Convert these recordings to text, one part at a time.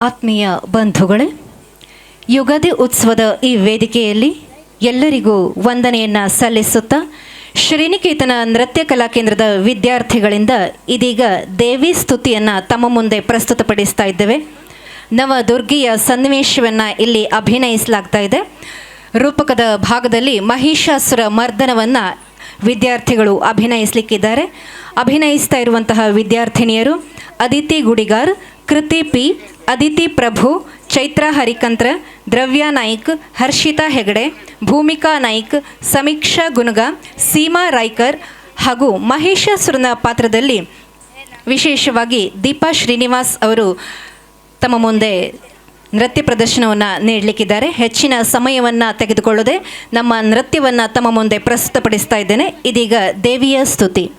ಆತ್ಮೀಯ ಬಂಧುಗಳೇ, ಯುಗಾದಿ ಉತ್ಸವದ ಈ ವೇದಿಕೆಯಲ್ಲಿ ಎಲ್ಲರಿಗೂ ವಂದನೆಯನ್ನು ಸಲ್ಲಿಸುತ್ತಾ ಶ್ರೀನಿಕೇತನ ನೃತ್ಯ ಕಲಾ ಕೇಂದ್ರದ ವಿದ್ಯಾರ್ಥಿಗಳಿಂದ ಇದೀಗ ದೇವಿ ಸ್ತುತಿಯನ್ನು ತಮ್ಮ ಮುಂದೆ ಪ್ರಸ್ತುತಪಡಿಸ್ತಾ ಇದ್ದೇವೆ. ನವದುರ್ಗಿಯ ಸನ್ನಿವೇಶವನ್ನು ಇಲ್ಲಿ ಅಭಿನಯಿಸಲಾಗ್ತಾ ಇದೆ. ರೂಪಕದ ಭಾಗದಲ್ಲಿ ಮಹಿಷಾಸುರ ಮರ್ದನವನ್ನು ವಿದ್ಯಾರ್ಥಿಗಳು ಅಭಿನಯಿಸಲಿಕ್ಕಿದ್ದಾರೆ. ಅಭಿನಯಿಸ್ತಾ ಇರುವಂತಹ ವಿದ್ಯಾರ್ಥಿನಿಯರು ಅದಿತಿ ಗುಡಿಗಾರ್, ಕೃತಿ ಪಿ ಅದಿತಿ ಪ್ರಭು, ಚೈತ್ರ ಹರಿಕಂತ್ರ, ದ್ರವ್ಯ ನಾಯ್ಕ್, ಹರ್ಷಿತಾ ಹೆಗಡೆ, ಭೂಮಿಕಾ ನಾಯ್ಕ್, ಸಮೀಕ್ಷಾ ಗುನುಗ, ಸೀಮಾ ರಾಯ್ಕರ್ ಹಾಗೂ ಮಹಿಷಾಸುರನ ಪಾತ್ರದಲ್ಲಿ ವಿಶೇಷವಾಗಿ ದೀಪಾ ಶ್ರೀನಿವಾಸ್ ಅವರು ತಮ್ಮ ಮುಂದೆ ನೃತ್ಯ ಪ್ರದರ್ಶನವನ್ನು ನೀಡಲಿಕ್ಕಿದ್ದಾರೆ. ಹೆಚ್ಚಿನ ಸಮಯವನ್ನು ತೆಗೆದುಕೊಳ್ಳದೆ ನಮ್ಮ ನೃತ್ಯವನ್ನು ತಮ್ಮ ಮುಂದೆ ಪ್ರಸ್ತುತಪಡಿಸ್ತಾ ಇದ್ದೇನೆ. ಇದೀಗ ದೇವಿಯ ಸ್ತುತಿ.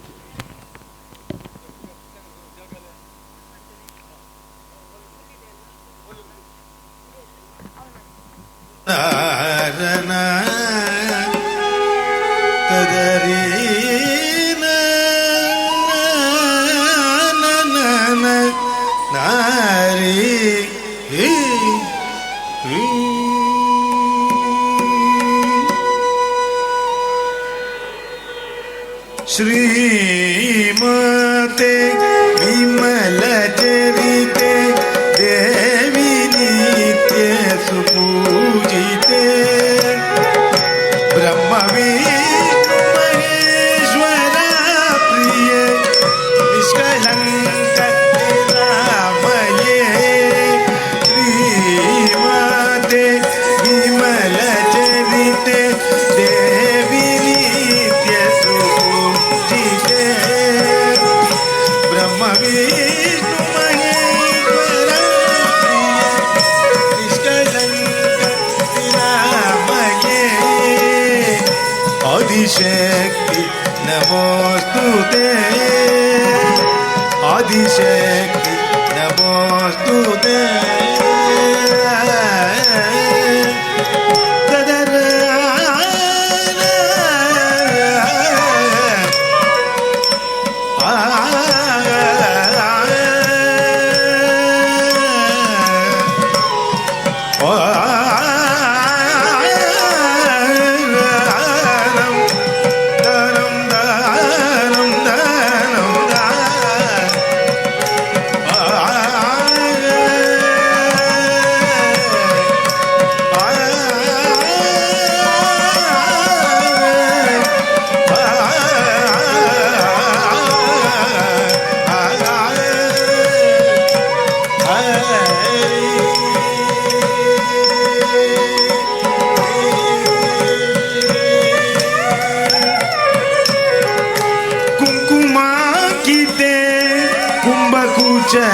താരണ തദരി tú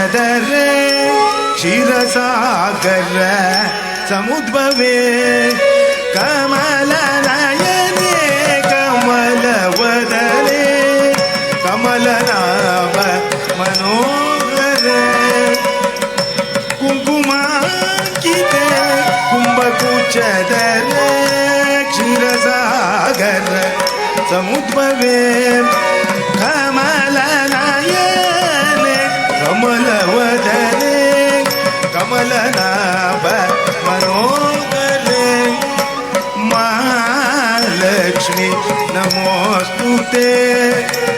ಕುಂಭಕುಚದರೆ ಕ್ಷೀರಸಾಗರ ಸಮುದ್ಭವೇ ಕಮಲ ನಯನೆ ಕಮಲವದನೆ ಕಮಲನಾಭ ಮನೋಹರ ಕುಂಕುಮ ಗೀತೆ ಕುಂಭಕುಚದರೆ ಕ್ಷೀರಸಾಗರ ಸಮುದ್ಭವೇ मनोगले मा लक्ष्मी नमस्तु ते।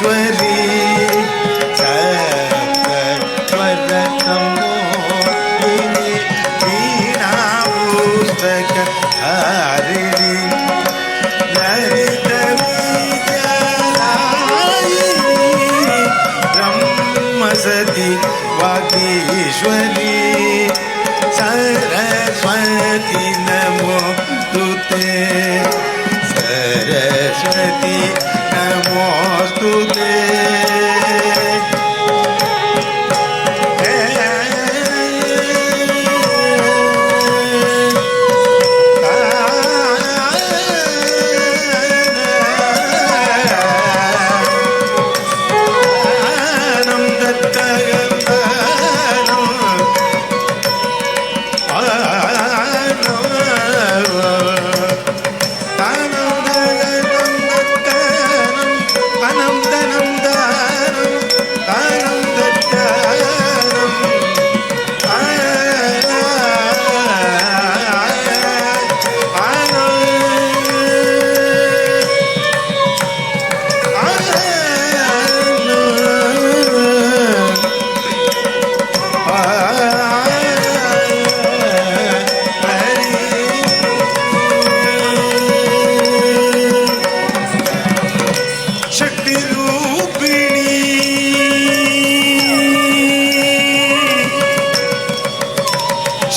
ईश्वरी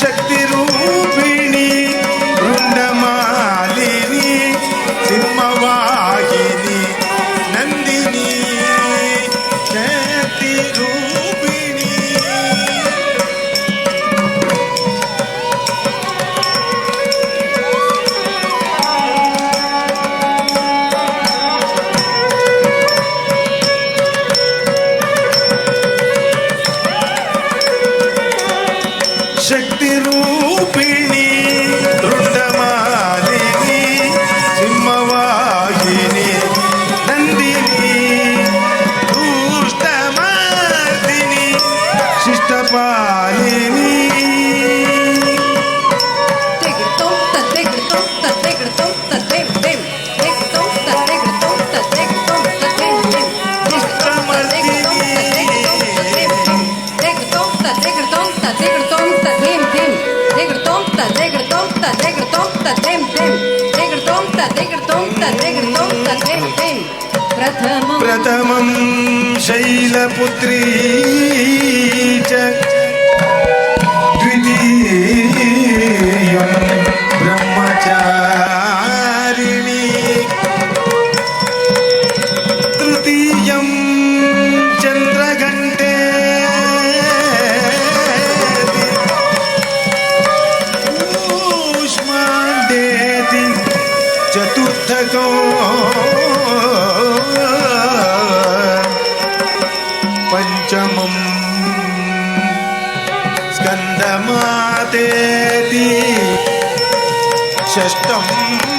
சக்தி ரூ प्रथमं शैलपुत्री च स्कन्दमातेति षष्ठम्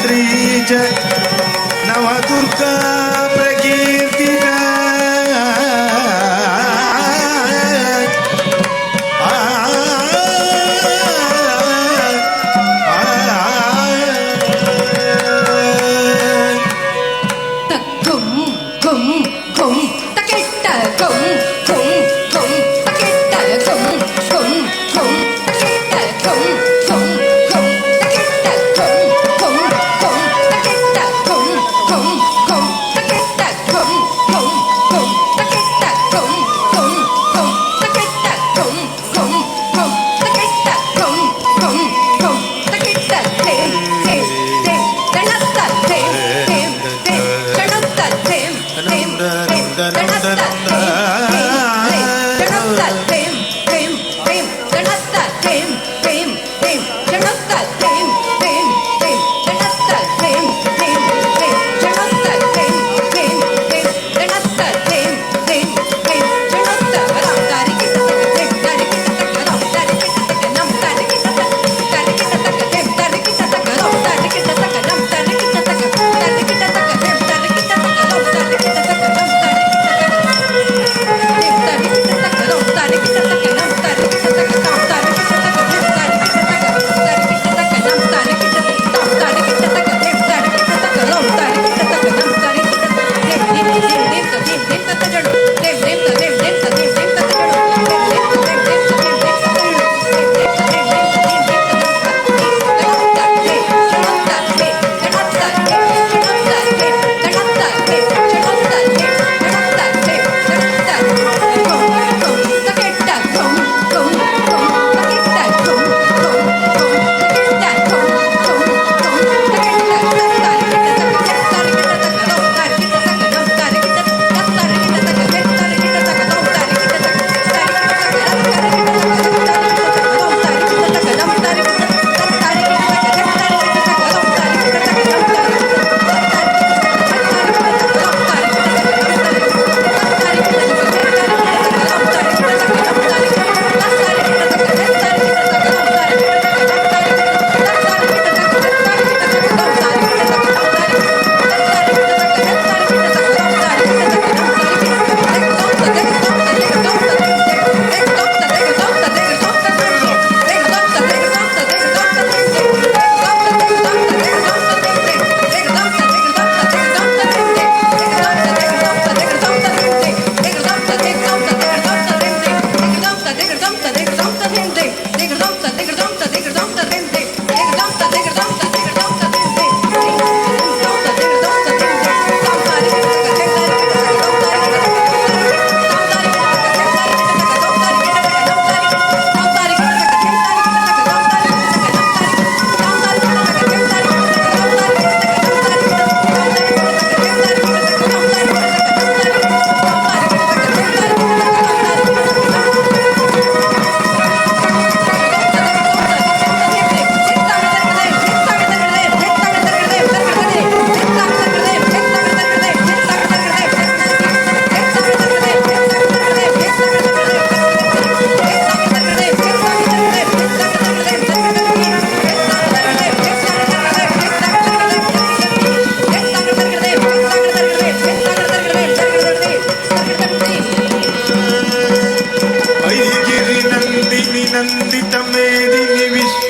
ತ್ರಿಜ ನವದುರ್ಗಾ ಪ್ರಗೀ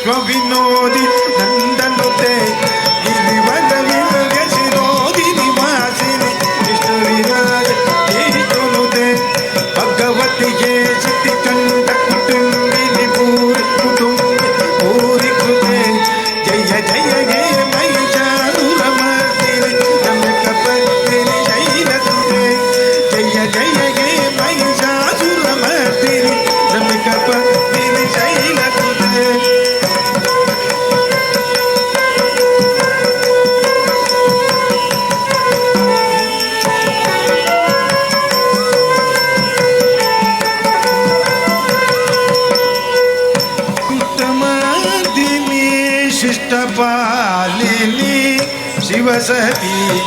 Govinodi सरस्वती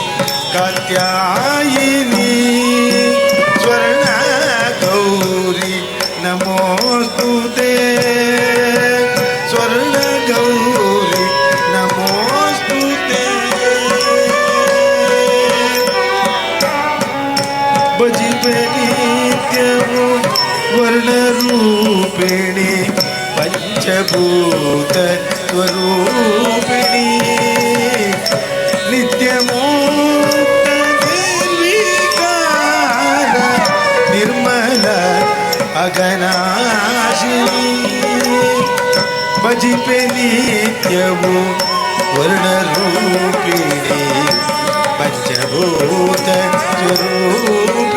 कात्यायिनी, स्वर्ण गौरी नमोस्तु ते स्वर्ण गौरी नमोस्तु ते भजिते नित्यमु वर्णरूपिणी पञ्चभूत स्वरूपिणी। गगनाशिनी भजिपे नित्यवो वर्णरूपिणी पंचभूत स्वरूप।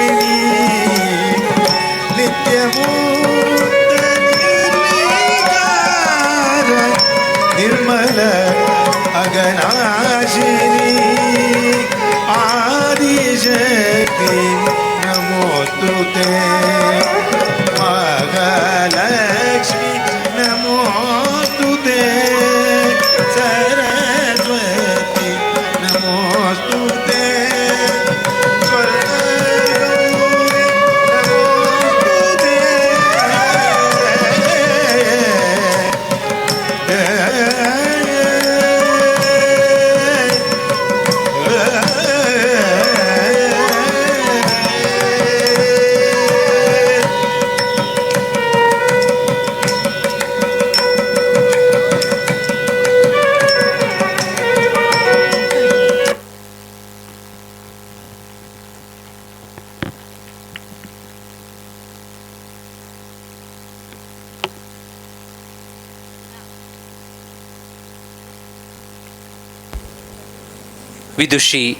ವಿದುಷಿ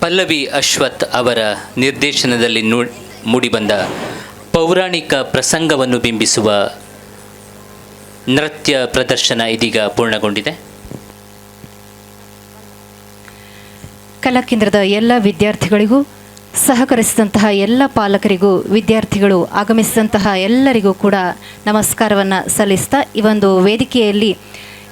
ಪಲ್ಲವಿ ಅಶ್ವಥ್ ಅವರ ನಿರ್ದೇಶನದಲ್ಲಿ ನು, ಮೂಡಿಬಂದ ಪೌರಾಣಿಕ ಪ್ರಸಂಗವನ್ನು ಬಿಂಬಿಸುವ ನೃತ್ಯ ಪ್ರದರ್ಶನ ಇದೀಗ ಪೂರ್ಣಗೊಂಡಿದೆ. ಕಲಾಕೇಂದ್ರದ ಎಲ್ಲ ವಿದ್ಯಾರ್ಥಿಗಳಿಗೂ, ಸಹಕರಿಸಿದಂತಹ ಎಲ್ಲ ಪಾಲಕರಿಗೂ, ವಿದ್ಯಾರ್ಥಿಗಳು ಆಗಮಿಸಿದಂತಹ ಎಲ್ಲರಿಗೂ ಕೂಡ ನಮಸ್ಕಾರವನ್ನು ಸಲ್ಲಿಸ್ತಾ ಈ ಒಂದು ವೇದಿಕೆಯಲ್ಲಿ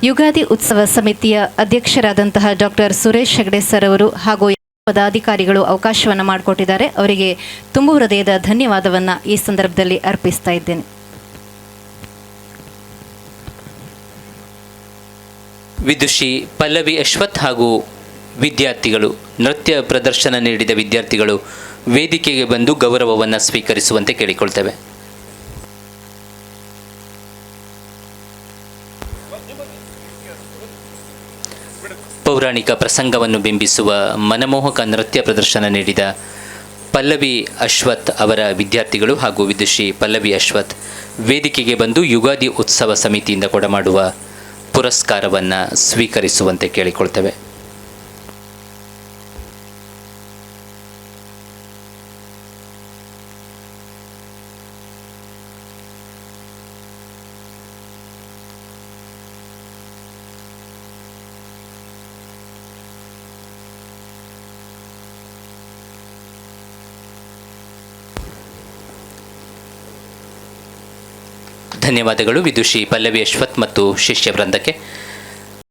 ಯುಗಾದಿ ಉತ್ಸವ ಸಮಿತಿಯ ಅಧ್ಯಕ್ಷರಾದಂತಹ ಡಾಕ್ಟರ್ ಸುರೇಶ್ ಹೆಗಡೆ ಸರ್ ಅವರು ಹಾಗೂ ಪದಾಧಿಕಾರಿಗಳು ಅವಕಾಶವನ್ನು ಮಾಡಿಕೊಟ್ಟಿದ್ದಾರೆ. ಅವರಿಗೆ ತುಂಬು ಹೃದಯದ ಧನ್ಯವಾದವನ್ನು ಈ ಸಂದರ್ಭದಲ್ಲಿ ಅರ್ಪಿಸ್ತಾ ಇದ್ದೇನೆ. ವಿದುಷಿ ಪಲ್ಲವಿ ಅಶ್ವಥ್ ಹಾಗೂ ವಿದ್ಯಾರ್ಥಿಗಳು, ನೃತ್ಯ ಪ್ರದರ್ಶನ ನೀಡಿದ ವಿದ್ಯಾರ್ಥಿಗಳು ವೇದಿಕೆಗೆ ಬಂದು ಗೌರವವನ್ನು ಸ್ವೀಕರಿಸುವಂತೆ ಕೇಳಿಕೊಳ್ತೇವೆ. ಪೌರಾಣಿಕ ಪ್ರಸಂಗವನ್ನು ಬಿಂಬಿಸುವ ಮನಮೋಹಕ ನೃತ್ಯ ಪ್ರದರ್ಶನ ನೀಡಿದ ಪಲ್ಲವಿ ಅಶ್ವಥ್ ಅವರ ವಿದ್ಯಾರ್ಥಿಗಳು ಹಾಗೂ ವಿದುಷಿ ಪಲ್ಲವಿ ಅಶ್ವಥ್ ವೇದಿಕೆಗೆ ಬಂದು ಯುಗಾದಿ ಉತ್ಸವ ಸಮಿತಿಯಿಂದ ಕೊಡಮಾಡುವ ಪುರಸ್ಕಾರವನ್ನು ಸ್ವೀಕರಿಸುವಂತೆ ಕೇಳಿಕೊಳ್ತೇವೆ. ಧನ್ಯವಾದಗಳು. ವಿದುಷಿ ಪಲ್ಲವಿ ಅಶ್ವಥ್ ಮತ್ತು ಶಿಷ್ಯ ವೃಂದಕ್ಕೆ.